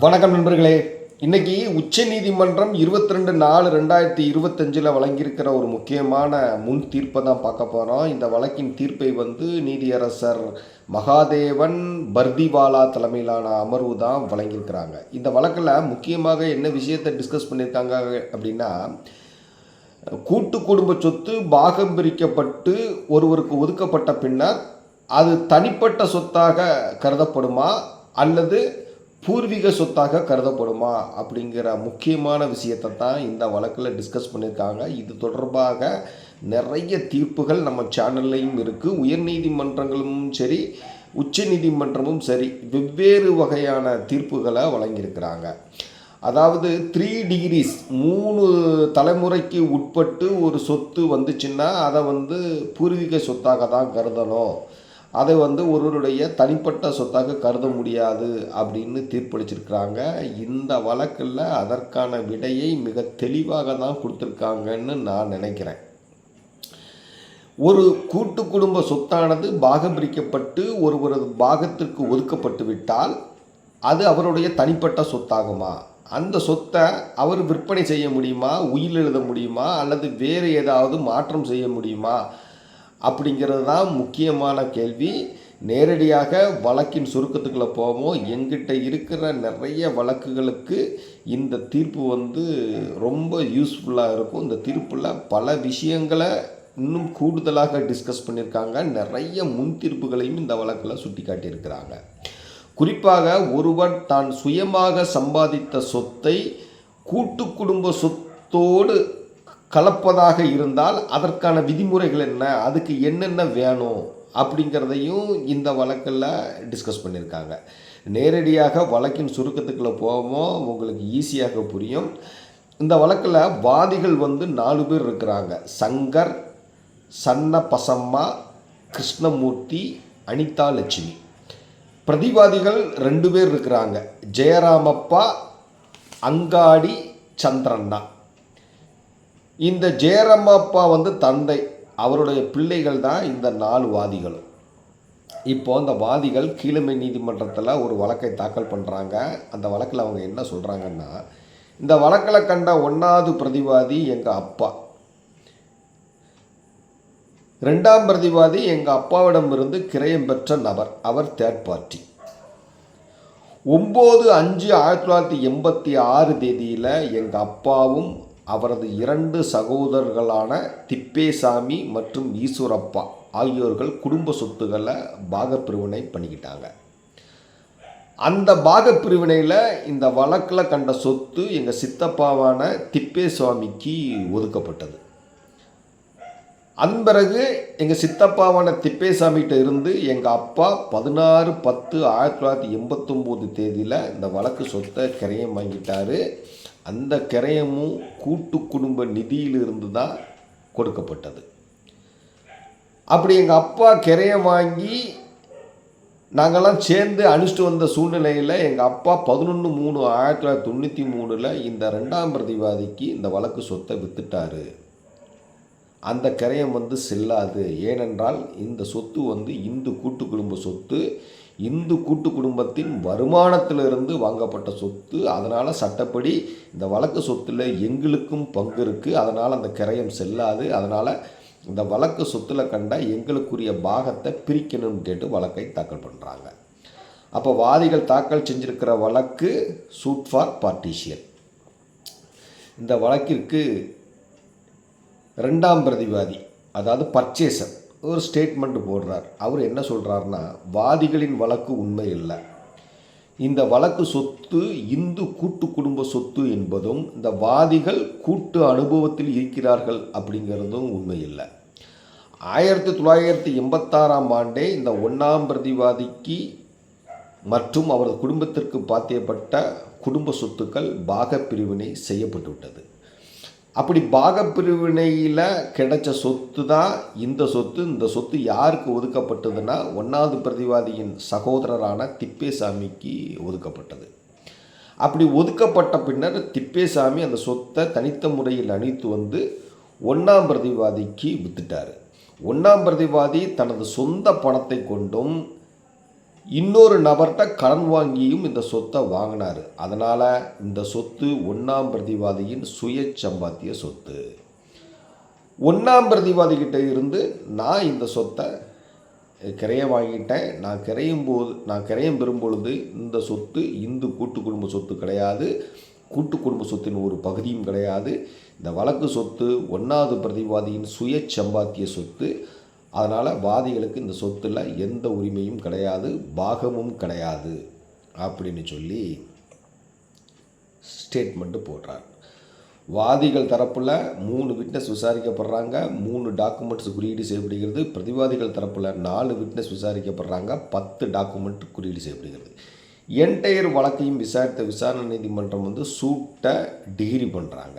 வணக்கம் நண்பர்களே. இன்னைக்கு உச்ச நீதிமன்றம் இருபத்தி ரெண்டு நாலு ரெண்டாயிரத்தி இருபத்தஞ்சில் வழங்கியிருக்கிற ஒரு முக்கியமான முன் தீர்ப்பை தான் பார்க்க போகிறோம் இந்த வழக்கின் தீர்ப்பை வந்து நீதியரசர் மகாதேவன் பர்திவாலா தலைமையிலான அமர்வு தான் வழங்கியிருக்கிறாங்க. இந்த வழக்கில் முக்கியமாக என்ன விஷயத்தை டிஸ்கஸ் பண்ணியிருக்காங்க அப்படின்னா கூட்டு குடும்ப சொத்து பாகம் பிரிக்கப்பட்டு ஒருவருக்கு ஒதுக்கப்பட்ட பின்னர் அது தனிப்பட்ட சொத்தாக கருதப்படுமா? அல்லது பூர்வீக சொத்தாக கருதப்படுமா அப்படிங்கிற முக்கியமான விஷயத்தை தான் இந்த வழக்கில் டிஸ்கஸ் பண்ணியிருக்காங்க. இது தொடர்பாக நிறைய தீர்ப்புகள் நம்ம சேனல்லையும் இருக்குது உயர்நீதிமன்றங்களும் சரி உச்ச நீதிமன்றமும் சரி வெவ்வேறு வகையான தீர்ப்புகளை வழங்கியிருக்கிறாங்க. அதாவது த்ரீ டிகிரிஸ் மூணு தலைமுறைக்கு உட்பட்டு ஒரு சொத்து வந்துச்சுன்னா அதை வந்து பூர்வீக சொத்தாக தான் கருதணும். அதை வந்து ஒருவருடைய தனிப்பட்ட சொத்தாக கருத முடியாது அப்படின்னு தீர்ப்பளிச்சிருக்கிறாங்க. இந்த வழக்கில் அதற்கான விடையை மிக தெளிவாக தான் கொடுத்துருக்காங்கன்னு நான் நினைக்கிறேன். ஒரு கூட்டு குடும்ப சொத்தானது பாகம் பிரிக்கப்பட்டு ஒருவரது பாகத்திற்கு ஒதுக்கப்பட்டு விட்டால் அது அவருடைய தனிப்பட்ட சொத்தாகுமா? அந்த சொத்தை அவர் விற்பனை செய்ய முடியுமா? உயிர் எழுத முடியுமா? அல்லது வேறு ஏதாவது மாற்றம் செய்ய முடியுமா? அப்படிங்கிறது தான் முக்கியமான கேள்வி. நேரடியாக வழக்கின் சுருக்கத்துக்குள்ளே போவோம். எங்கிட்ட இருக்கிற நிறைய வழக்குகளுக்கு இந்த தீர்ப்பு வந்து ரொம்ப யூஸ்ஃபுல்லாக இருக்கும். இந்த தீர்ப்பில் பல விஷயங்களை இன்னும் கூடுதலாக டிஸ்கஸ் பண்ணியிருக்காங்க. நிறைய முன் தீர்ப்புகளையும் இந்த வழக்கில் சுட்டி காட்டியிருக்கிறாங்க குறிப்பாக ஒருவர் தான் சுயமாக சம்பாதித்த சொத்தை கூட்டு குடும்ப சொத்தோடு கலப்பதாக இருந்தால் அதற்கான விதிமுறைகள் என்ன? அதுக்கு என்னென்ன வேணும்? அப்படிங்கிறதையும் இந்த வழக்கில் டிஸ்கஸ் பண்ணியிருக்காங்க. நேரடியாக வழக்கின் சுருக்கத்துக்குள்ளே போவோம். உங்களுக்கு ஈஸியாக புரியும். இந்த வழக்கில் வாதிகள் வந்து நாலு பேர் இருக்கிறாங்க. சங்கர் சன்ன பசம்மா கிருஷ்ணமூர்த்தி அனிதா லட்சுமி. பிரதிவாதிகள் ரெண்டு பேர் இருக்கிறாங்க. ஜெயராமப்பா அங்காடி சந்திரண்ணா இந்த ஜெயராமப்பா வந்து தந்தை. அவருடைய பிள்ளைகள் தான் இந்த நாலு வாதிகளும். இப்போ அந்த வாதிகள் கீழமை நீதிமன்றத்தில் ஒரு வழக்கை தாக்கல் பண்ணுறாங்க அந்த வழக்கில் அவங்க என்ன சொல்கிறாங்கன்னா இந்த வழக்கில் கண்ட ஒன்றாவது பிரதிவாதி எங்கள் அப்பா. ரெண்டாம் பிரதிவாதி எங்கள் அப்பாவிடமிருந்து கிரயம் பெற்ற நபர். அவர் தேர்ட் பார்ட்டி ஒம்பது அஞ்சு ஆயிரத்தி தொள்ளாயிரத்தி எண்பத்தி ஆறு தேதியில் எங்கள் அப்பாவும் அவரது இரண்டு சகோதரர்களான திப்பேசாமி மற்றும் ஈஸ்வரப்பா ஆகியோர்கள் குடும்ப சொத்துக்களை பாகப்பிரிவினை பண்ணிக்கிட்டாங்க. அந்த பாகப்பிரிவினையில் இந்த வழக்கில் கண்ட சொத்து எங்கள் சித்தப்பாவான திப்பேசுவாமிக்கு ஒதுக்கப்பட்டது. அதன் பிறகு எங்கள் சித்தப்பாவான திப்பேசாமிகிட்ட இருந்து எங்கள் அப்பா பதினாறு பத்து ஆயிரத்தி தொள்ளாயிரத்தி எண்பத்தொம்போது தேதியில் இந்த வழக்கு சொத்தை கரையம் வாங்கிட்டாரு. அந்த கிரயமும் கூட்டு குடும்ப நிதியிலிருந்து தான் கொடுக்கப்பட்டது. அப்படி எங்கள் அப்பா கிரயம் வாங்கி நாங்கள்லாம் சேர்ந்து அனுப்பிச்சிட்டு வந்த சூழ்நிலையில் எங்கள் அப்பா பதினொன்று மூணு ஆயிரத்தி தொள்ளாயிரத்தி தொண்ணூற்றி மூணில் இந்த ரெண்டாம் பிரதிவாதிக்கு இந்த வழக்கு சொத்தை வித்துட்டாரு. அந்த கரையம் வந்து செல்லாது. ஏனென்றால் இந்த சொத்து வந்து இந்து கூட்டு குடும்ப சொத்து. இந்து கூட்டு குடும்பத்தின் வருமானத்திலிருந்து வாங்கப்பட்ட சொத்து அதனால் சட்டப்படி இந்த வழக்கு சொத்தில் எங்களுக்கும் பங்கு இருக்குது அதனால் அந்த கிரயம் செல்லாது. அதனால் இந்த வழக்கு சொத்தில் கண்ட எங்களுக்குரிய பாகத்தை பிரிக்கணும்னு கேட்டு வழக்கை தாக்கல் பண்ணுறாங்க அப்போ வாதிகள் தாக்கல் செஞ்சிருக்கிற வழக்கு சூட் ஃபார் பார்ட்டிஷியன். இந்த வழக்கிற்கு ரெண்டாம் பிரதிவாதி அதாவது பர்ச்சேசர் ஒரு ஸ்டேட்மெண்ட் போடுறார். அவர் என்ன சொல்கிறாருன்னா வாதிகளின் வழக்கு உண்மை இல்லை இந்த வழக்கு சொத்து இந்து கூட்டு குடும்ப சொத்து என்பதும் இந்த வாதிகள் கூட்டு அனுபவத்தில் இருக்கிறார்கள் அப்படிங்கிறதும் உண்மை இல்லை. ஆயிரத்தி தொள்ளாயிரத்தி எண்பத்தாறாம் ஆண்டே இந்த ஒன்றாம் பிரதிவாதிக்கு மற்றும் அவரது குடும்பத்திற்கு பாத்தியப்பட்ட குடும்ப சொத்துக்கள் பாகப்பிரிவினை செய்யப்பட்டுவிட்டது. அப்படி பாகப்பிரிவினையில் கிடைச்ச சொத்து தான் இந்த சொத்து. இந்த சொத்து யாருக்கு ஒதுக்கப்பட்டதுன்னா ஒன்றாவது பிரதிவாதியின் சகோதரரான திப்பேசாமிக்கு ஒதுக்கப்பட்டது. அப்படி ஒதுக்கப்பட்ட பின்னர் திப்பேசாமி அந்த சொத்தை தனித்த முறையில் அணித்து வந்து ஒன்றாம் பிரதிவாதிக்கு வித்துட்டார். ஒன்றாம் பிரதிவாதி தனது சொந்த பணத்தை கொண்டும் இன்னொரு நபர்கிட்ட கடன் வாங்கியும் இந்த சொத்தை வாங்கினார். அதனால் இந்த சொத்து ஒன்றாம் பிரதிவாதியின் சுய சம்பாத்திய சொத்து. ஒன்றாம் பிரதிவாதிகிட்ட இருந்து நான் இந்த சொத்தை கிரைய வாங்கிட்டேன். நான் கிரையும் போது நான் கிரையம் பெறும் பொழுது இந்த சொத்து இந்து கூட்டு குடும்ப சொத்து கிடையாது. கூட்டு குடும்ப சொத்தின் ஒரு பகுதியும் கிடையாது. இந்த வழக்கு சொத்து ஒன்றாவது பிரதிவாதியின் சுய சம்பாத்திய சொத்து. அதனால் வாதிகளுக்கு இந்த சொத்தில் எந்த உரிமையும் கிடையாது பாகமும் கிடையாது அப்படின்னு சொல்லி ஸ்டேட்மெண்ட்டு போடுறார். வாதிகள் தரப்பில் மூணு விட்னஸ் விசாரிக்கப்படுறாங்க மூணு டாக்குமெண்ட்ஸ் குறியீடு செய்யப்படுகிறது. பிரதிவாதிகள் தரப்பில் நாலு விட்னஸ் விசாரிக்கப்படுறாங்க பத்து டாக்குமெண்ட் குறியீடு செய்யப்படுகிறது. என்டையர் வழக்கையும் விசாரித்த விசாரணை நீதிமன்றம் வந்து சூட்டை டிகிரி பண்ணுறாங்க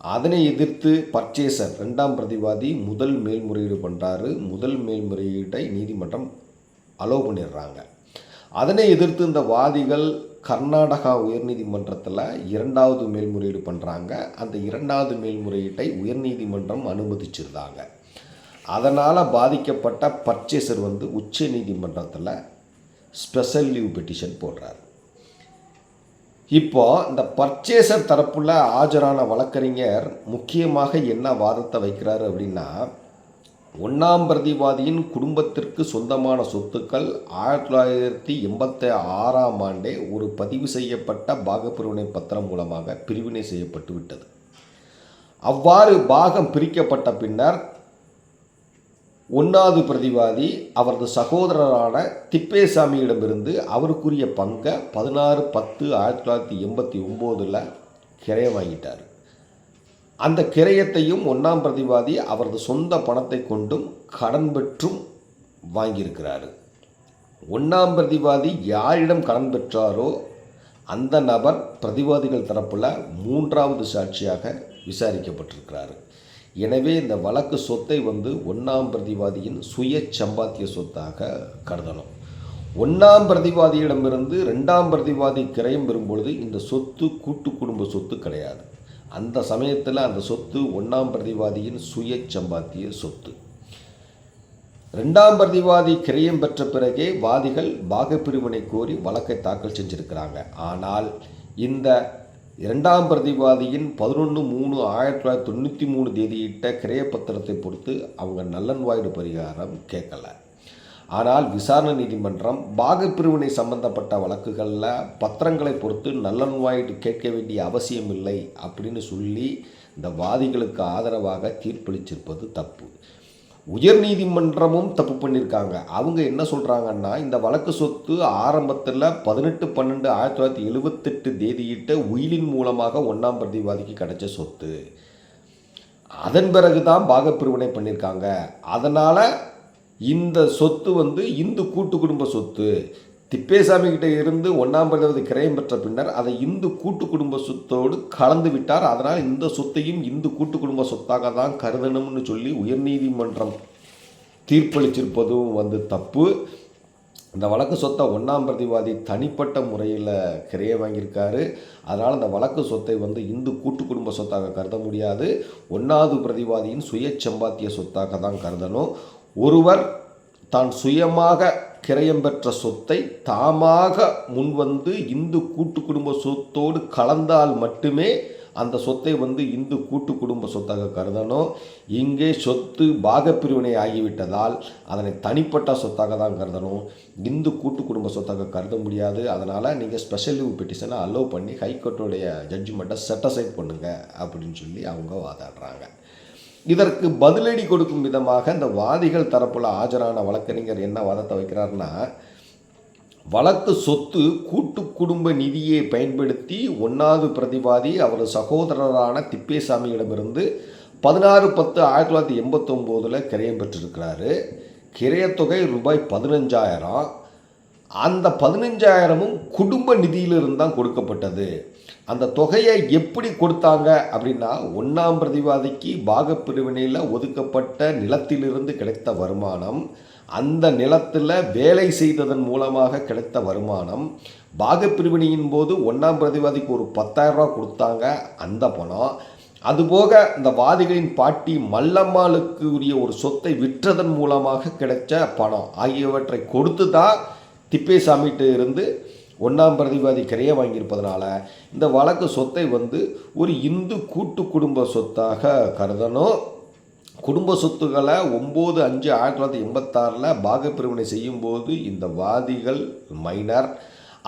அதனை எதிர்த்து பர்ச்சேசர் ரெண்டாம் பிரதிவாதி முதல் மேல்முறையீடு பண்ணுறாரு முதல் மேல்முறையீட்டை நீதிமன்றம் அலோவ் பண்ணிடுறாங்க. அதனை எதிர்த்து இந்த வாதிகள் கர்நாடகா உயர்நீதிமன்றத்தில் இரண்டாவது மேல்முறையீடு பண்ணுறாங்க அந்த இரண்டாவது மேல்முறையீட்டை உயர்நீதிமன்றம் அனுமதிச்சிருந்தாங்க. அதனால் பாதிக்கப்பட்ட பர்ச்சேசர் வந்து உச்ச நீதிமன்றத்தில் ஸ்பெஷல் லீவ் பெட்டிஷன் போடுறாரு. இப்போ இந்த பர்ச்சேசர் தரப்புல ஆஜரான வழக்கறிஞர் முக்கியமாக என்ன வாதத்தை வைக்கிறாரு அப்படின்னா ஒன்றாம் பிரதிவாதியின் குடும்பத்திற்கு சொந்தமான சொத்துக்கள் ஆயிரத்தி தொள்ளாயிரத்தி எண்பத்தி ஆறாம் ஆண்டே ஒரு பதிவு செய்யப்பட்ட பாகப்பிரிவினை பத்திரம் மூலமாக பிரிவினை செய்யப்பட்டு விட்டது அவ்வாறு பாகம் பிரிக்கப்பட்ட பின்னர் ஒன்றாவது பிரதிவாதி அவரது சகோதரரான திப்பேசாமியிடமிருந்து அவருக்குரிய பங்கை பதினாறு பத்து ஆயிரத்தி தொள்ளாயிரத்தி எண்பத்தி ஒம்போதில் கிரையம் வாங்கிட்டார். அந்த கிரயத்தையும் ஒன்றாம் பிரதிவாதி அவரது சொந்த பணத்தை கொண்டும் கடன் பெற்றும் வாங்கியிருக்கிறார். ஒன்றாம் பிரதிவாதி யாரிடம் கடன் பெற்றாரோ அந்த நபர் பிரதிவாதிகள் தரப்பில் மூன்றாவது சாட்சியாக விசாரிக்கப்பட்டிருக்கிறாரு. எனவே இந்த வழக்கு சொத்தை வந்து ஒன்றாம் பிரதிவாதியின் சுய சம்பாத்திய சொத்தாக கருதணும் ஒன்றாம் பிரதிவாதியிடமிருந்து ரெண்டாம் பிரதிவாதி கிரயம் பெறும்பொழுது இந்த சொத்து கூட்டு குடும்ப சொத்து கிடையாது. அந்த சமயத்தில் அந்த சொத்து ஒன்றாம் பிரதிவாதியின் சுய சம்பாத்திய சொத்து. ரெண்டாம் பிரதிவாதி கிரயம் பெற்ற பிறகே வாதிகள் பாகப்பிரிவினை கோரி வழக்கை தாக்கல் செஞ்சிருக்கிறாங்க. ஆனால் இந்த இரண்டாம் பிரதிவாதியின் பதினொன்று மூணு ஆயிரத்தி தொள்ளாயிரத்தி தொண்ணூற்றி மூணு தேதியிட்ட கிரயப்பத்திரத்தை பொறுத்து அவங்க நல்லன்வாய்டு பரிகாரம் கேட்கல. ஆனால் விசாரணை நீதிமன்றம் பாகப்பிரிவினை சம்பந்தப்பட்ட வழக்குகளில் பத்திரங்களை பொறுத்து நல்லன்வாய்டு கேட்க வேண்டிய அவசியம் இல்லை அப்படின்னு சொல்லி இந்த வாதிகளுக்கு ஆதரவாக தீர்ப்பளிச்சிருப்பது தப்பு. உயர்நீதிமன்றமும் தப்பு பண்ணியிருக்காங்க அவங்க என்ன சொல்கிறாங்கன்னா இந்த வழக்கு சொத்து ஆரம்பத்தில் பதினெட்டு பன்னெண்டு ஆயிரத்தி தொள்ளாயிரத்தி எழுபத்தெட்டு தேதியிட்ட உயிலின் மூலமாக ஒன்றாம் பிரதிவாதிக்கு கிடைச்ச சொத்து. அதன் பிறகு தான் பாகப்பிரிவினை பண்ணியிருக்காங்க அதனால் இந்த சொத்து வந்து இந்து கூட்டு குடும்ப சொத்து. திப்பேசாமி கிட்ட இருந்து ஒன்றாம் பிரதிவாதி கிரயம் பெற்ற பின்னர் அதை இந்து கூட்டு குடும்ப சொத்தோடு கலந்து விட்டார். அதனால் இந்த சொத்தையும் இந்து கூட்டு குடும்ப சொத்தாக தான் கருதணும்னு சொல்லி உயர்நீதிமன்றம் தீர்ப்பளிச்சிருப்பதும் வந்து தப்பு. இந்த வழக்கு சொத்தை ஒன்றாம் பிரதிவாதி தனிப்பட்ட முறையில் கிரைய வாங்கியிருக்காரு. அதனால் அந்த வழக்கு சொத்தை வந்து இந்து கூட்டு குடும்ப சொத்தாக கருத முடியாது. ஒன்றாவது பிரதிவாதியின் சுய சம்பாத்திய சொத்தாக தான் கருதணும். ஒருவர் தான் சுயமாக கிரயம் பெற்ற சொத்தை தாமாக முன்வந்து இந்து கூட்டு குடும்ப சொத்தோடு கலந்தால் மட்டுமே அந்த சொத்தை வந்து இந்து கூட்டு குடும்ப சொத்தாக கருதணும். இங்கே சொத்து பாகப்பிரிவினை ஆகிவிட்டதால் அதனை தனிப்பட்ட சொத்தாக தான் கருதணும். இந்து கூட்டு குடும்ப சொத்தாக கருத முடியாது. அதனால் நீங்கள் ஸ்பெஷல் லீவ் பெட்டிஷனை அலோவ் பண்ணி ஹைகோர்ட்டுடைய ஜட்ஜ்மெண்ட்டை செட்டசைட் பண்ணுங்கள் அப்படின்னு சொல்லி அவங்க வாதாடுறாங்க. இதற்கு பதிலடி கொடுக்கும் விதமாக இந்த வாதிகள் தரப்பில் ஆஜரான வழக்கறிஞர் என்ன வாதத்தை வைக்கிறார்னா வழக்கு சொத்து கூட்டு குடும்ப நிதியை பயன்படுத்தி ஒன்றாவது பிரதிவாதி அவர் சகோதரரான திப்பேசாமியிடமிருந்து பதினாறு பத்து ஆயிரத்தி தொள்ளாயிரத்தி எண்பத்தொம்போதில் கிரயம் பெற்றிருக்கிறாரு. கிரயத்தொகை ரூபாய் பதினஞ்சாயிரம். அந்த பதினஞ்சாயிரமும் குடும்ப நிதியிலிருந்து தான் கொடுக்கப்பட்டது. அந்த தொகையை எப்படி கொடுத்தாங்க அப்படின்னா ஒன்றாம் பிரதிவாதிக்கு பாகப்பிரிவினையில் ஒதுக்கப்பட்ட நிலத்திலிருந்து கிடைத்த வருமானம் அந்த நிலத்தில் வேலை செய்ததன் மூலமாக கிடைத்த வருமானம் பாகப்பிரிவினையின் போது ஒன்றாம் பிரதிவாதிக்கு ஒரு பத்தாயிரரூபா கொடுத்தாங்க அந்த பணம். அதுபோக இந்த வாதிகளின் பாட்டி மல்லம்மாளுக்கு உரிய ஒரு சொத்தை விற்றதன் மூலமாக கிடைச்ச பணம் ஆகியவற்றை கொடுத்து தான் திப்பேசாமிகிட்ட இருந்து ஒன்றாம் பிரதிவாதி கிரைய வாங்கியிருப்பதனால இந்த வழக்கு சொத்தை வந்து ஒரு இந்து கூட்டு குடும்ப சொத்தாக கருதணும். குடும்ப சொத்துக்களை ஒம்பது அஞ்சு ஆயிரத்தி தொள்ளாயிரத்தி எண்பத்தாறில் பாகப்பிரிவினை செய்யும்போது இந்த வாதிகள் மைனர்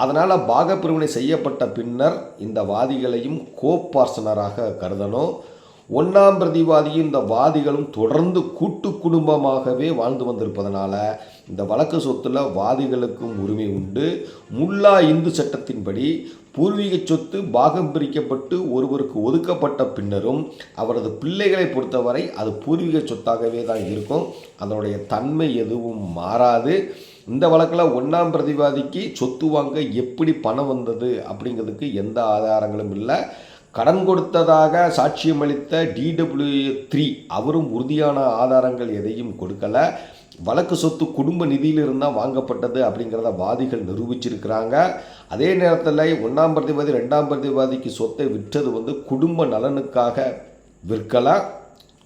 அதனால் பாகப்பிரிவினை செய்யப்பட்ட பின்னர் இந்த வாதிகளையும் கோப்பார்சனராக கருதணும். ஒன்றாம் பிரதிவாதியும் இந்த வாதிகளும் தொடர்ந்து கூட்டு குடும்பமாகவே வாழ்ந்து வந்திருப்பதனால இந்த வழக்கு சொத்துல வாதிகளுக்கும் உரிமை உண்டு. முல்லா இந்து சட்டத்தின்படி பூர்வீக சொத்து பாகம் பிரிக்கப்பட்டு ஒருவருக்கு ஒதுக்கப்பட்ட பின்னரும் அவரது பிள்ளைகளை பொறுத்தவரை அது பூர்வீக சொத்தாகவே தான் இருக்கும். அதனுடைய தன்மை எதுவும் மாறாது. இந்த வழக்கில் ஒன்றாம் பிரதிவாதிக்கு சொத்து வாங்க எப்படி பணம் வந்தது அப்படிங்கிறதுக்கு எந்த ஆதாரங்களும் இல்லை. கடன் கொடுத்ததாக சாட்சியம் அளித்த டிடபிள்யூ த்ரீ அவரும் உறுதியான ஆதாரங்கள் எதையும் கொடுக்கல. வழக்கு சொத்து குடும்ப நிதியிலிருந்து தான் வாங்கப்பட்டது அப்படிங்கிறத வாதிகள் நிரூபிச்சிருக்கிறாங்க. அதே நேரத்தில் ஒன்றாம் பிரதிவாதி ரெண்டாம் பிரதிவாதிக்கு சொத்தை விற்றது வந்து குடும்ப நலனுக்காக விற்கலாம்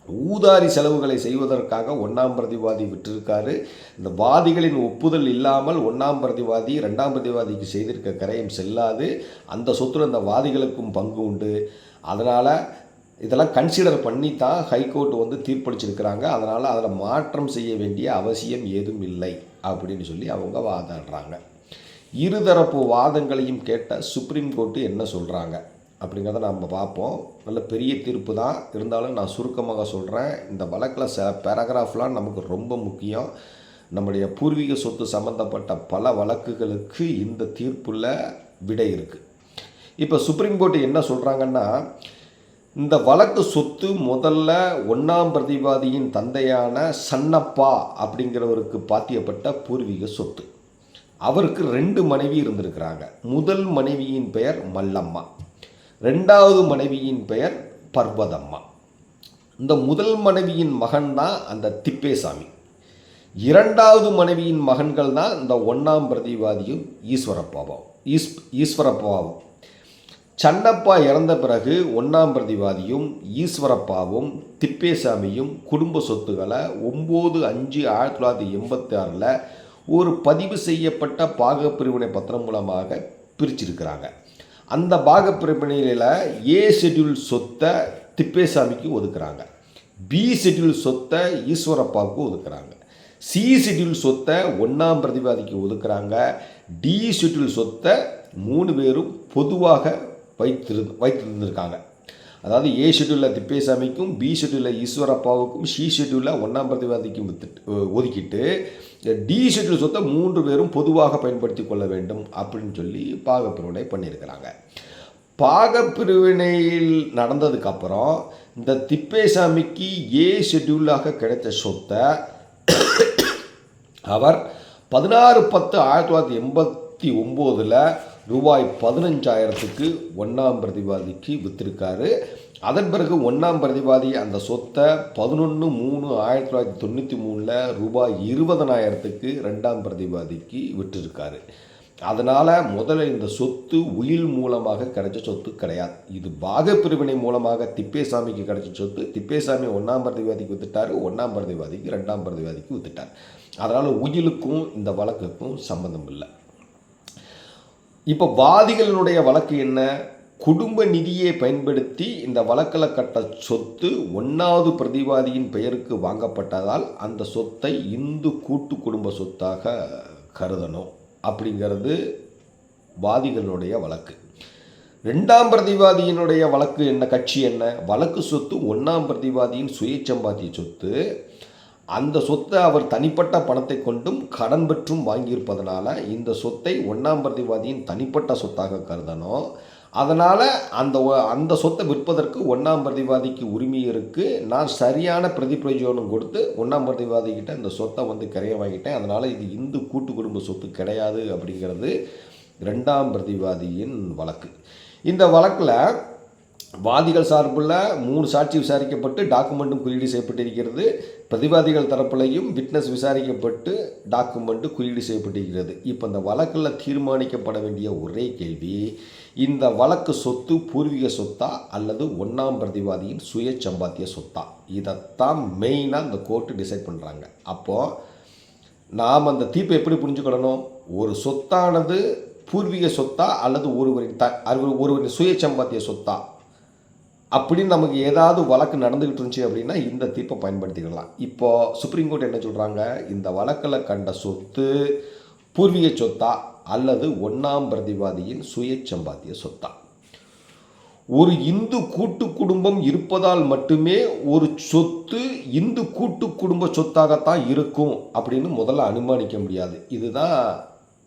ஊதாரி செலவுகளை செய்வதற்காக ஒன்றாம் பிரதிவாதி விட்டிருக்காரு. இந்த வாதிகளின் ஒப்புதல் இல்லாமல் ஒன்றாம் பிரதிவாதி ரெண்டாம் பிரதிவாதிக்கு செய்திருக்க கரையும் செல்லாது. அந்த சொத்துல இந்த வாதிகளுக்கும் பங்கு உண்டு. அதனால் இதெல்லாம் கன்சிடர் பண்ணி தான் ஹைகோர்ட் வந்து தீர்ப்பளிச்சிருக்கிறாங்க. அதனால் அதில் மாற்றம் செய்ய வேண்டிய அவசியம் ஏதும் இல்லை அப்படின்னு சொல்லி அவங்க வாதாடுறாங்க. இருதரப்பு வாதங்களையும் கேட்ட சுப்ரீம் கோர்ட்டு என்ன சொல்கிறாங்க அப்படிங்கிறத நம்ம பார்ப்போம். நல்ல பெரிய தீர்ப்பு தான். இருந்தாலும் நான் சுருக்கமாக சொல்கிறேன் இந்த வழக்கில் சில பேராகிராஃப்லாம் நமக்கு ரொம்ப முக்கியம். நம்முடைய பூர்வீக சொத்து சம்மந்தப்பட்ட பல வழக்குகளுக்கு இந்த தீர்ப்பில் விடை இருக்குது இப்போ சுப்ரீம் கோர்ட்டு என்ன சொல்கிறாங்கன்னா இந்த வழக்கு சொத்து முதல்ல ஒன்றாம் பிரதிவாதியின் தந்தையான சன்னப்பா அப்படிங்கிறவருக்கு பாத்தியப்பட்ட பூர்வீக சொத்து. அவருக்கு ரெண்டு மனைவி இருந்திருக்கிறாங்க. முதல் மனைவியின் பெயர் மல்லம்மா. ரெண்டாவது மனைவியின் பெயர் பர்வதம்மா. இந்த முதல் மனைவியின் மகன் தான் அந்த திப்பேசாமி. இரண்டாவது மனைவியின் மகன்கள் தான் இந்த ஒன்றாம் பிரதிவாதியும் ஈஸ்வரப்பாவும் ஈஸ் ஈஸ்வரப்பாவும் சன்னப்பா இறந்த பிறகு ஒன்றாம் பிரதிவாதியும் ஈஸ்வரப்பாவும் திப்பேசாமியும் குடும்ப சொத்துக்களை ஒம்பது அஞ்சு ஆயிரத்தி தொள்ளாயிரத்தி எண்பத்தி ஆறில் ஒரு பதிவு செய்யப்பட்ட பாகப்பிரிவினை பத்திரம் மூலமாக பிரிச்சிருக்கிறாங்க. அந்த பாகப்பிரிவினையில் ஏ ஷெட்யூல் சொத்தை திப்பேசாமிக்கு ஒதுக்குறாங்க. பி ஷெட்யூல் சொத்தை ஈஸ்வரப்பாவுக்கு ஒதுக்குறாங்க. சி ஷெட்யூல் சொத்தை ஒன்றாம் பிரதிவாதிக்கு ஒதுக்குறாங்க. டி ஷெட்யூல் சொத்தை மூணு பேரும் பொதுவாக வைத்திரு வைத்திருந்திருக்காங்க. அதாவது ஏ ஷெட்யூலில் திப்பேசாமிக்கும் பி ஷெட்யூலில் ஈஸ்வரப்பாவுக்கும் சி ஷெட்யூலில் ஒன்றாம் பிரதிவாதிக்கும் வித்துட்டு ஒதுக்கிட்டு டி ஷெட்யூல் சொத்தை மூன்று பேரும் பொதுவாக பயன்படுத்தி கொள்ள வேண்டும் அப்படின்னு சொல்லி பாகப்பிரிவினை பண்ணியிருக்கிறாங்க. பாகப்பிரிவினையில் நடந்ததுக்கப்புறம் இந்த திப்பேசாமிக்கு ஏ ஷெட்யூலாக கிடைத்த சொத்தை அவர் பதினாறு பத்து ஆயிரத்தி தொள்ளாயிரத்தி எண்பத்தி ஒம்போதில் ரூபாய் பதினஞ்சாயிரத்துக்கு ஒன்றாம் பிரதிவாதிக்கு விற்றிருக்காரு அதன் பிறகு ஒன்றாம் பிரதிவாதி அந்த சொத்தை பதினொன்று மூணு ஆயிரத்தி தொள்ளாயிரத்தி தொண்ணூற்றி மூணில் ரூபாய் இருபதனாயிரத்துக்கு ரெண்டாம் பிரதிவாதிக்கு விட்டிருக்காரு அதனால் முதல்ல இந்த சொத்து உயில் மூலமாக கிடைச்ச சொத்து கிடையாது. இது பாகப்பிரிவினை மூலமாக திப்பேசாமிக்கு கிடைச்ச சொத்து. திப்பேசாமி ஒன்றாம் பிரதிவாதிக்கு வித்துட்டார் ஒன்றாம் பிரதிவாதிக்கு ரெண்டாம் பிரதிவாதிக்கு வித்துட்டார். அதனால் உயிலுக்கும் இந்த வழக்குக்கும் சம்மந்தம் இல்லை. இப்போ வாதிகளினுடைய வழக்கு என்ன? குடும்ப நிதியை பயன்படுத்தி இந்த வழக்கில் கட்ட சொத்து ஒன்றாவது பிரதிவாதியின் பெயருக்கு வாங்கப்பட்டதால் அந்த சொத்தை இந்து கூட்டு குடும்ப சொத்தாக கருதணும் அப்படிங்கிறது வாதிகளுடைய வழக்கு. ரெண்டாம் பிரதிவாதியினுடைய வழக்கு என்ன? கட்சி என்ன? வழக்கு சொத்து ஒன்றாம் பிரதிவாதியின் சுயச்சம்பாத்திய சொத்து. அந்த சொத்தை அவர் தனிப்பட்ட பணத்தை கொண்டும் கடன் பெற்றும் வாங்கியிருப்பதனால இந்த சொத்தை ஒன்றாம் பிரதிவாதியின் தனிப்பட்ட சொத்தாக கருதணும். அதனால் அந்த அந்த சொத்தை விற்பதற்கு ஒன்றாம் பிரதிவாதிக்கு உரிமை இருக்குது நான் சரியான பிரதி பிரயோஜனம் கொடுத்து ஒன்றாம் பிரதிவாதிக்கிட்ட இந்த சொத்தை வந்து கரைய வாங்கிட்டேன். அதனால் இது இந்து கூட்டு குடும்ப சொத்து கிடையாது அப்படிங்கிறது ரெண்டாம் பிரதிவாதியின் வழக்கு. இந்த வழக்கில் வாதிகள் சார்பில் மூணு சாட்சி விசாரிக்கப்பட்டு டாக்குமெண்ட்டும் குறியீடு செய்யப்பட்டிருக்கிறது. பிரதிவாதிகள் தரப்புலையும் விட்னஸ் விசாரிக்கப்பட்டு டாக்குமெண்ட்டு குறியீடு செய்யப்பட்டிருக்கிறது. இப்போ இந்த வழக்கில் தீர்மானிக்கப்பட வேண்டிய ஒரே கேள்வி இந்த வழக்கு சொத்து பூர்வீக சொத்தா அல்லது ஒன்றாம் பிரதிவாதியின் சுய சம்பாத்திய சொத்தா? இதைத்தான் மெயினாக இந்த கோர்ட்டு டிசைட் பண்ணுறாங்க அப்போது நாம் அந்த தீர்ப்பை எப்படி புரிஞ்சுக்கிடணும் ஒரு சொத்தானது பூர்வீக சொத்தா அல்லது ஒருவரின் த ஒருவரின் சுய சம்பாத்திய சொத்தா? அப்படின்னு நமக்கு ஏதாவது வழக்கு நடந்துக்கிட்டு இருந்துச்சு அப்படின்னா இந்த தீர்ப்பை பயன்படுத்திக்கலாம். இப்போ சுப்ரீம் கோர்ட் என்ன சொல்கிறாங்க இந்த வழக்கில் கண்ட சொத்து பூர்வீக சொத்தா அல்லது ஒன்றாம் பிரதிவாதியின் சுய சம்பாத்திய சொத்தா? ஒரு இந்து கூட்டு குடும்பம் இருப்பதால் மட்டுமே ஒரு சொத்து இந்து கூட்டு குடும்ப சொத்தாகத்தான் இருக்கும் அப்படின்னு முதல்ல அனுமானிக்க முடியாது. இதுதான்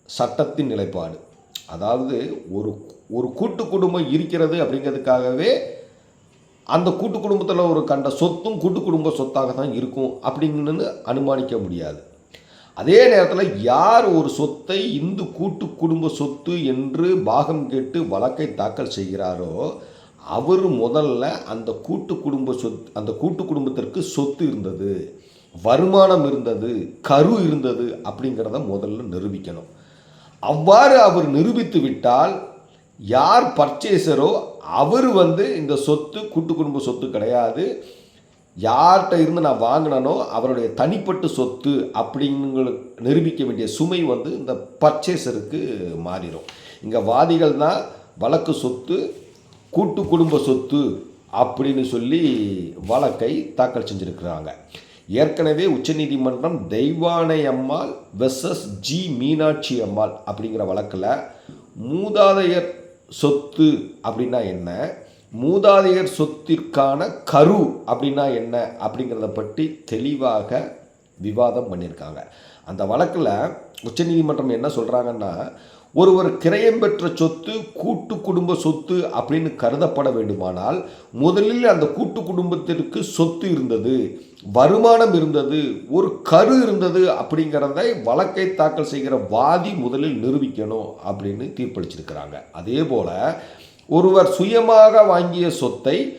சட்டத்தின் நிலைப்பாடு. அதாவது ஒரு ஒரு கூட்டு குடும்பம் இருக்கிறது அப்படிங்கிறதுக்காகவே அந்த கூட்டு குடும்பத்தில் ஒரு கண்ட சொத்தும் கூட்டு குடும்ப சொத்தாக தான் இருக்கும் அப்படின்னு அனுமானிக்க முடியாது. அதே நேரத்தில் யார் ஒரு சொத்தை இந்து கூட்டு குடும்ப சொத்து என்று பாகம் கேட்டு வழக்கை தாக்கல் செய்கிறாரோ அவர் முதல்ல அந்த கூட்டு குடும்ப சொத் அந்த கூட்டு குடும்பத்திற்கு சொத்து இருந்தது வருமானம் இருந்தது கரு இருந்தது அப்படிங்கிறத முதல்ல நிரூபிக்கணும். அவ்வாறு அவர் நிரூபித்து விட்டால் யார் பர்ச்சேசரோ அவர் வந்து இந்த சொத்து கூட்டு குடும்ப சொத்து கிடையாது. யார்கிட்ட இருந்து நான் வாங்கினனோ அவருடைய தனிப்பட்ட சொத்து அப்படிங்கிற நிரூபிக்க வேண்டிய சுமை வந்து இந்த பர்ச்சேசருக்கு மாறிடும். இங்கே வாதிகள் தான் வழக்கு சொத்து கூட்டு குடும்ப சொத்து அப்படின்னு சொல்லி வழக்கை தாக்கல் செஞ்சுருக்கிறாங்க. ஏற்கனவே உச்சநீதிமன்றம் தெய்வானை அம்மாள் வெர்சஸ் ஜி மீனாட்சி அம்மாள் அப்படிங்கிற வழக்கில் மூதாதையர் சொத்து அப்படின்னா என்ன? மூதாதையர் சொத்திற்கான கரு அப்படின்னா என்ன? அப்படிங்கிறத பற்றி தெளிவாக விவாதம் பண்ணியிருக்காங்க. அந்த வழக்கில் உச்சநீதிமன்றம் என்ன சொல்கிறாங்கன்னா ஒருவர் கிரயம் பெற்ற சொத்து கூட்டு குடும்ப சொத்து அப்படின்னு கருதப்பட வேண்டுமானால் முதலில் அந்த கூட்டு குடும்பத்திற்கு சொத்து இருந்தது. வருமானம் இருந்தது ஒரு கரு இருந்தது அப்படிங்கிறத வழக்கை தாக்கல் செய்கிற வாதி முதலில் நிரூபிக்கணும் அப்படின்னு தீர்ப்பளிச்சிருக்கிறாங்க அதே போல் ஒருவர் சுயமாக வாங்கிய சொத்தை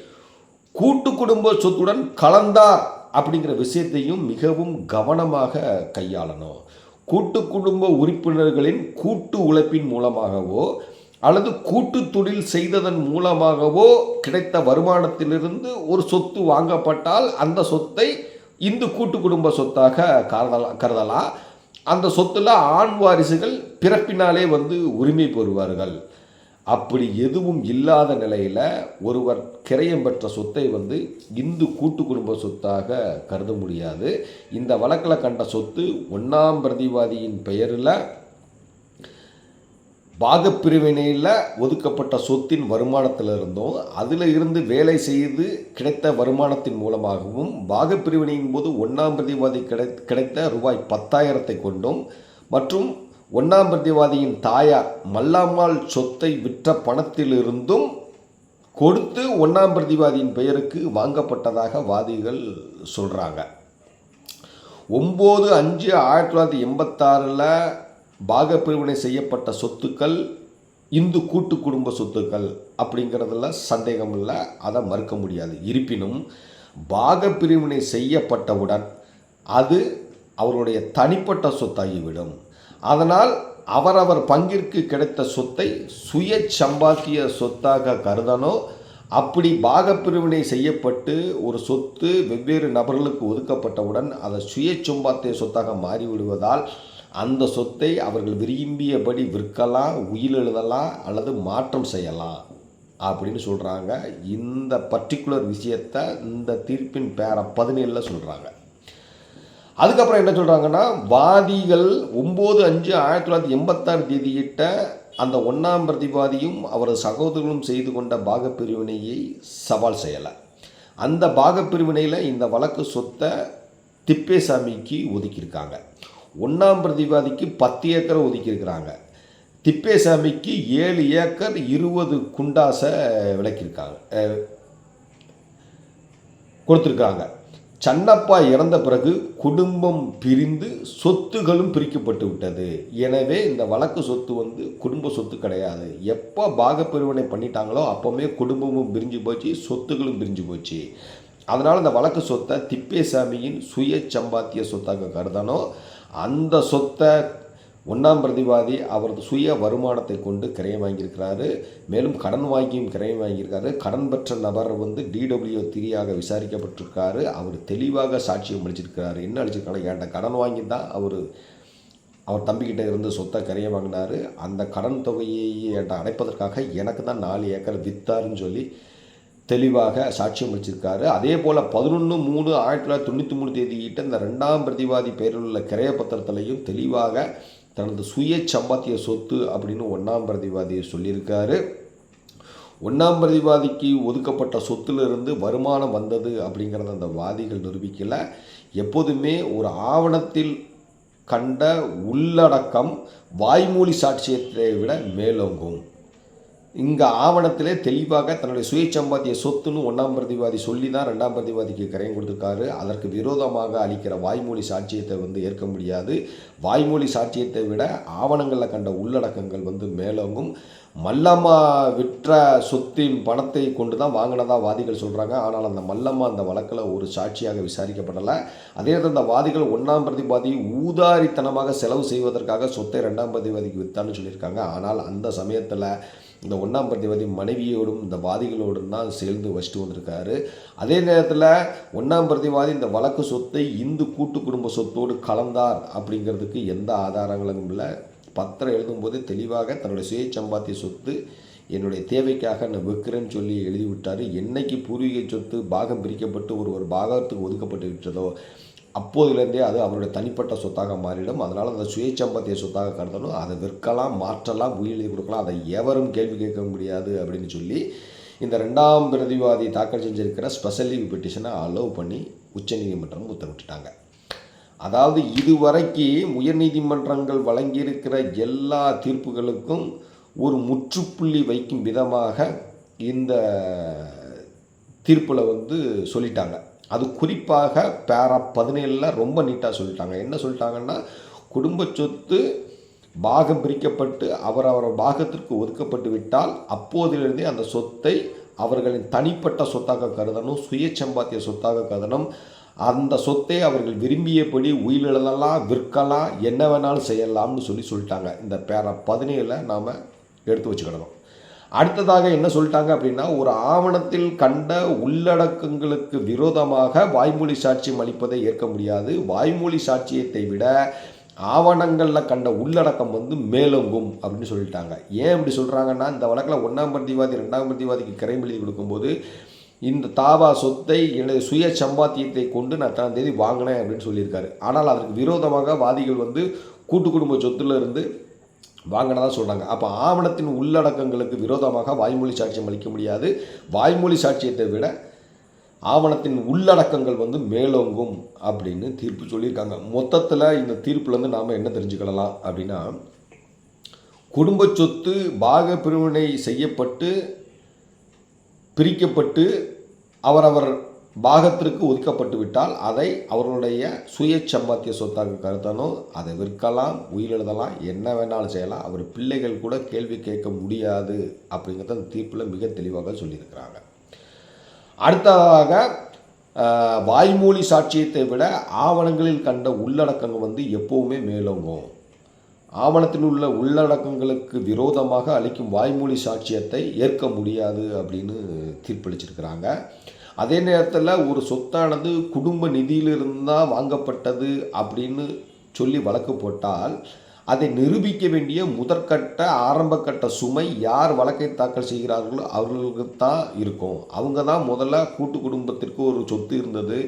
கூட்டு குடும்ப சொத்துடன் கலந்தார் அப்படிங்கிற விஷயத்தையும் மிகவும் கவனமாக கையாளணும். கூட்டு குடும்ப உறுப்பினர்களின் கூட்டு உழைப்பின் மூலமாகவோ அல்லது கூட்டு தொழில் செய்ததன் மூலமாகவோ கிடைத்த வருமானத்திலிருந்து ஒரு சொத்து வாங்கப்பட்டால் அந்த சொத்தை இந்து கூட்டு குடும்ப சொத்தாக கருதலாம் கருதலாம் அந்த சொத்தில் ஆண் வாரிசுகள் பிறப்பினாலே வந்து உரிமை பெறுவார்கள். அப்படி எதுவும் இல்லாத நிலையில் ஒருவர் கிரயம் பெற்ற சொத்தை வந்து இந்து கூட்டு குடும்ப சொத்தாக கருத முடியாது. இந்த வழக்கில் கண்ட சொத்து ஒன்றாம் பிரதிவாதியின் பெயரில் பாகப்பிரிவினையில் ஒதுக்கப்பட்ட சொத்தின் வருமானத்திலிருந்தும் அதில் இருந்து வேலை செய்து கிடைத்த வருமானத்தின் மூலமாகவும் பாகப்பிரிவினையின் போது ஒன்றாம் பிரதிவாதி கிடை கிடைத்த ரூபாய் பத்தாயிரத்தை கொண்டும் மற்றும் ஒன்றாம் பிரதிவாதியின் தாயார் மல்லாம்மாள் சொத்தை விற்ற பணத்திலிருந்தும் கொடுத்து ஒன்றாம் பிரதிவாதியின் பெயருக்கு வாங்கப்பட்டதாக வாதிகள் சொல்கிறாங்க ஒம்பது அஞ்சு ஆயிரத்தி தொள்ளாயிரத்தி எண்பத்தாறில் பாகப்பிரிவினை செய்யப்பட்ட சொத்துக்கள் இந்து கூட்டு குடும்ப சொத்துக்கள் அப்படிங்கிறதுல சந்தேகம் இல்லை அதை மறுக்க முடியாது. இருப்பினும் பாகப்பிரிவினை செய்யப்பட்டவுடன் அது அவருடைய தனிப்பட்ட சொத்தாகிவிடும். அதனால் அவரவர் பங்கிற்கு கிடைத்த சொத்தை சுய சம்பாத்திய சொத்தாக கருதனோ அப்படி பாகப்பிரிவினை செய்யப்பட்டு ஒரு சொத்து வெவ்வேறு நபர்களுக்கு ஒதுக்கப்பட்டவுடன் அதை சுய சம்பாத்திய சொத்தாக மாறிவிடுவதால் அந்த சொத்தை அவர்கள் விரும்பியபடி விற்கலாம் உயில் எழுதலாம் அல்லது மாற்றம் செய்யலாம் அப்படின்னு சொல்கிறாங்க இந்த பர்டிகுலர் விஷயத்தை இந்த தீர்ப்பின் பேர பதினேழில் சொல்கிறாங்க அதுக்கப்புறம் என்ன சொல்கிறாங்கன்னா வாதிகள் ஒம்பது அஞ்சு ஆயிரத்தி தொள்ளாயிரத்தி எண்பத்தாறு தேதியிட்ட அந்த ஒன்றாம் பிரதிவாதியும் அவரது சகோதரர்களும் செய்து கொண்ட பாகப்பிரிவினையை சவால் செய்யலை. அந்த பாகப்பிரிவினையில் இந்த வழக்கு சொத்தை திப்பேசாமிக்கு ஒதுக்கியிருக்காங்க. ஒன்றாம் பிரதிவாதிக்கு பத்து ஏக்கரை ஒதுக்கியிருக்கிறாங்க. திப்பேசாமிக்கு ஏழு ஏக்கர் இருபது குண்டாசை விளக்கியிருக்காங்க கொடுத்துருக்காங்க சன்னப்பா இறந்த பிறகு குடும்பம் பிரிந்து சொத்துகளும் பிரிக்கப்பட்டு விட்டது. எனவே இந்த வழக்கு சொத்து வந்து குடும்ப சொத்து கிடையாது. எப்போ பாகப்பிரிவினை பண்ணிட்டாங்களோ அப்போவுமே குடும்பமும் பிரிஞ்சு போச்சு சொத்துகளும் பிரிஞ்சு போச்சு. அதனால் இந்த வழக்கு சொத்தை திப்பேசாமியின் சுய சம்பாத்திய சொத்தாக கருதணும். அந்த சொத்தை ஒன்றாம் பிரதிவாதி அவரது சுய வருமானத்தை கொண்டு கிரையம் வாங்கியிருக்கிறாரு. மேலும் கடன் வாங்கியும் கிரையம் வாங்கியிருக்காரு. கடன் பெற்ற நபர் வந்து டிடபிள்யூ திரியாக விசாரிக்கப்பட்டிருக்காரு. அவர் தெளிவாக சாட்சியம் அளிச்சிருக்கிறாரு. என்ன அளிச்சிருக்காங்க என்கிட்ட கடன் வாங்கி தான் அவர் அவர் தம்பிக்கிட்ட இருந்து சொத்தை கரைய வாங்கினாரு. அந்த கடன் தொகையை என்கிட்ட அடைப்பதற்காக எனக்கு தான் நாலு ஏக்கர் வித்தாருன்னு சொல்லி தெளிவாக சாட்சியம் வச்சிருக்காரு அதே போல் பதினொன்று மூணு ஆயிரத்தி தொள்ளாயிரத்தி தொண்ணூற்றி மூணு தேதியிட்ட இந்த ரெண்டாம் பிரதிவாதி பெயரில் உள்ள கிரைய பத்திரத்திலையும் தெளிவாக தனது சுய சம்பாத்திய சொத்து அப்படின்னு ஒன்றாம் பிரதிவாதியை சொல்லியிருக்காரு. ஒன்றாம் பிரதிவாதிக்கு ஒதுக்கப்பட்ட சொத்திலிருந்து வருமானம் வந்தது அப்படிங்கிறத அந்த வாதிகள் நிரூபிக்கலை. எப்போதுமே ஒரு ஆவணத்தில் கண்ட உள்ளடக்கம் வாய்மொழி சாட்சியத்தை விட மேலோங்கும். இங்கே ஆவணத்திலே தெளிவாக தன்னுடைய சுயச்சம்பாத்திய சொத்துன்னு ஒன்றாம் பிரதிவாதி சொல்லி தான் ரெண்டாம் பிரதிவாதிக்கு கரையும் கொடுத்துருக்காரு. அதற்கு விரோதமாக அளிக்கிற வாய்மொழி சாட்சியத்தை வந்து ஏற்க முடியாது. வாய்மொழி சாட்சியத்தை விட ஆவணங்களில் கண்ட உள்ளடக்கங்கள் வந்து மேலோங்கும். மல்லம்மா விற்ற சொத்தின் பணத்தை கொண்டு தான் வாங்கினதா வாதிகள் சொல்கிறாங்க ஆனால் அந்த மல்லம்மா அந்த வழக்கில் ஒரு சாட்சியாக விசாரிக்கப்படலை. அதே நேரத்தில் அந்த வாதிகள் ஒன்றாம் பிரதிவாதி ஊதாரித்தனமாக செலவு செய்வதற்காக சொத்தை ரெண்டாம் பிரதிவாதிக்கு வித்தான்னு சொல்லியிருக்காங்க. ஆனால் அந்த சமயத்தில் இந்த ஒன்றாம் பிரதிவாதி மனைவியோடும் இந்த வாதிகளோடும் தான் சேர்ந்து வச்சுட்டு வந்திருக்காரு அதே நேரத்தில் ஒன்றாம் பிரதிவாதி இந்த வழக்கு சொத்தை இந்து கூட்டு குடும்ப சொத்தோடு கலந்தார் அப்படிங்கிறதுக்கு எந்த ஆதாரங்களும் இல்லை. பத்திரம் எழுதும்போது தெளிவாக தன்னுடைய சுய சம்பாத்திய சொத்து என்னுடைய தேவைக்காக நான் விற்கிறேன்னு சொல்லி எழுதி விட்டார் என்னைக்கு பூர்வீக சொத்து பாகம் பிரிக்கப்பட்டு ஒரு ஒரு பாகத்துக்கு ஒதுக்கப்பட்டு விட்டதோ அப்போதுலேருந்தே அது அவருடைய தனிப்பட்ட சொத்தாக மாறிடும். அதனால் அந்த சுய சொத்தாக கருதணும். அதை விற்கலாம் மாற்றலாம் உயிர் கொடுக்கலாம். அதை எவரும் கேள்வி கேட்க முடியாது அப்படின்னு சொல்லி இந்த ரெண்டாம் பிரதிவாதி தாக்கல் செஞ்சிருக்கிற ஸ்பெஷல் லீவ் பெட்டிஷனை அலோவ் பண்ணி உச்சநீதிமன்றம் உத்தரவிட்டுட்டாங்க. அதாவது இதுவரைக்கும் உயர்நீதிமன்றங்கள் வழங்கியிருக்கிற எல்லா தீர்ப்புகளுக்கும் ஒரு முற்றுப்புள்ளி வைக்கும் விதமாக இந்த தீர்ப்பில் வந்து சொல்லிட்டாங்க. அது குறிப்பாக பேரா பதினேழில் ரொம்ப நீட்டாக சொல்லிட்டாங்க. என்ன சொல்லிட்டாங்கன்னா குடும்ப சொத்து பாகம் பிரிக்கப்பட்டு அவர் அவர் பாகத்திற்கு ஒதுக்கப்பட்டு விட்டால் அப்போதிலிருந்தே அந்த சொத்தை அவர்களின் தனிப்பட்ட சொத்தாக கருதணும் சுய சம்பாத்திய சொத்தாக கருதணும். அந்த சொத்தை அவர்கள் விரும்பியபடி உயிரிழந்தலாம் விற்கலாம் என்ன வேணாலும் செய்யலாம்னு சொல்லி சொல்லிட்டாங்க. இந்த பேரா பதினேழில் நாம் எடுத்து வச்சுக்கிடணும். அடுத்ததாக என்ன சொல்லிட்டாங்க அப்படின்னா ஒரு ஆவணத்தில் கண்ட உள்ளடக்கங்களுக்கு விரோதமாக வாய்மொழி சாட்சியம் அளிப்பதை ஏற்க முடியாது. வாய்மொழி சாட்சியத்தை விட ஆவணங்களில் கண்ட உள்ளடக்கம் வந்து மேலோங்கும் அப்படின்னு சொல்லிட்டாங்க. ஏன் இப்படி சொல்கிறாங்கன்னா இந்த வழக்கில் ஒன்றாம் பிரதிவாதி ரெண்டாம் பிரதிவாதிக்கு கிரைம் எழுதி கொடுக்கும்போது இந்த தாவா சொத்தை எனது சுய சம்பாத்தியத்தை கொண்டு நான் தன தேதி வாங்கினேன் அப்படின்னு சொல்லியிருக்காரு. ஆனால் அதற்கு விரோதமாக வாதிகள் வந்து கூட்டு குடும்ப சொத்துல இருந்து வாங்கினதாக சொல்கிறாங்க அப்போ ஆவணத்தின் உள்ளடக்கங்களுக்கு விரோதமாக வாய்மொழி சாட்சியம் அளிக்க முடியாது. வாய்மொழி சாட்சியத்தை விட ஆவணத்தின் உள்ளடக்கங்கள் வந்து மேலோங்கும் அப்படின்னு தீர்ப்பு சொல்லியிருக்காங்க. மொத்தத்தில் இந்த தீர்ப்புலேருந்து நாம் என்ன தெரிஞ்சுக்கலாம் அப்படின்னா குடும்ப சொத்து பாக பிரிவினை செய்யப்பட்டு பிரிக்கப்பட்டு அவரவர் பாகத்திற்கு ஒதுக்கப்பட்டு விட்டால் அதை அவர்களுடைய சுய சம்பாத்திய சொத்தாக கருத்தணும் அதை விற்கலாம் உயிரிழதலாம் என்ன வேணாலும் செய்யலாம். அவர் பிள்ளைகள் கூட கேள்வி கேட்க முடியாது அப்படிங்கிறத அந்த தீர்ப்பில் மிக தெளிவாக சொல்லியிருக்கிறாங்க. அடுத்ததாக வாய்மொழி சாட்சியத்தை விட ஆவணங்களில் கண்ட உள்ளடக்கங்கள் வந்து எப்போவுமே மேலோங்கும். ஆவணத்தில் உள்ள உள்ளடக்கங்களுக்கு விரோதமாக அளிக்கும் வாய்மொழி சாட்சியத்தை ஏற்க முடியாது அப்படின்னு தீர்ப்பளிச்சிருக்கிறாங்க. அதே நேரத்தில் ஒரு சொத்தானது குடும்ப நிதியிலிருந்து தான் வாங்கப்பட்டது அப்படின்னு சொல்லி வழக்கு போட்டால் அதை நிரூபிக்க வேண்டிய முதற்கட்ட ஆரம்பக்கட்ட சுமை யார் வழக்கை தாக்கல் செய்கிறார்களோ அவர்களுக்கு தான் இருக்கும். அவங்க தான் முதல்ல கூட்டு குடும்பத்திற்கு ஒரு சொத்து இருந்தது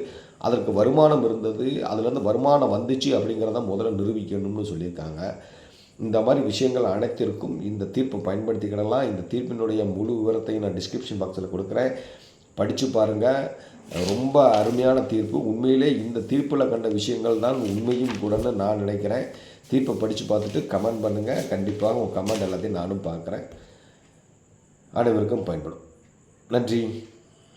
அதற்கு வருமானம் இருந்தது அதுலேருந்து வருமானம் வந்துச்சு அப்படிங்கிறத முதல்ல நிரூபிக்கணும்னு சொல்லியிருக்காங்க. இந்த மாதிரி விஷயங்கள் அனைத்திற்கும் இந்த தீர்ப்பை பயன்படுத்திக்கிடலாம். இந்த தீர்ப்பினுடைய முழு விவரத்தையும் நான் டிஸ்கிரிப்ஷன் பாக்ஸில் கொடுக்குறேன். படித்து பாருங்கள் ரொம்ப அருமையான தீர்ப்பு. உண்மையிலே இந்த தீர்ப்பில் கண்ட விஷயங்கள் தான் உண்மையும் கூடன்னு நான் நினைக்கிறேன். தீர்ப்பை படித்து பார்த்துட்டு கமெண்ட் பண்ணுங்கள் கண்டிப்பாக உங்கள் கமெண்ட் எல்லாத்தையும் நானும் பார்க்குறேன். அனைவருக்கும் பயன்படும். நன்றி.